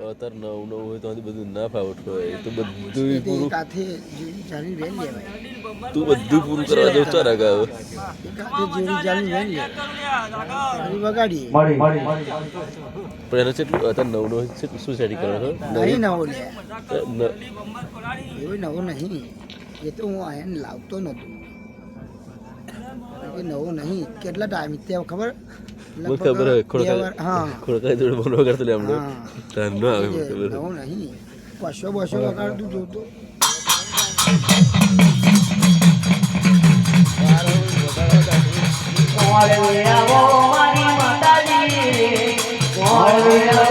અત્યારે નવ નવું હોય તો બધું ના ફાવટ હોય તો બધું પૂરું. તું બધું પૂરું કરવા જવું ચાર આગળ પણ એનો છે અત્યારે નવું નવું કેટલું શું સેટિંગ કરો છો નહીં નવો. લે. એવું નવો નહીં. એ તો હું આયન લાવતો નહોતો. નવો નહીં. કેટલા ટાઈમ ત્યાં ખબર? मुर्खा पर खुड़का खुड़का जोड़ बोल वगैरह तो ले हम लोग तन्नो आ गए मुर्खा नहीं पाशो पाशो वगैरह तू जो तो Hallelujah, oh, my mother, hallelujah.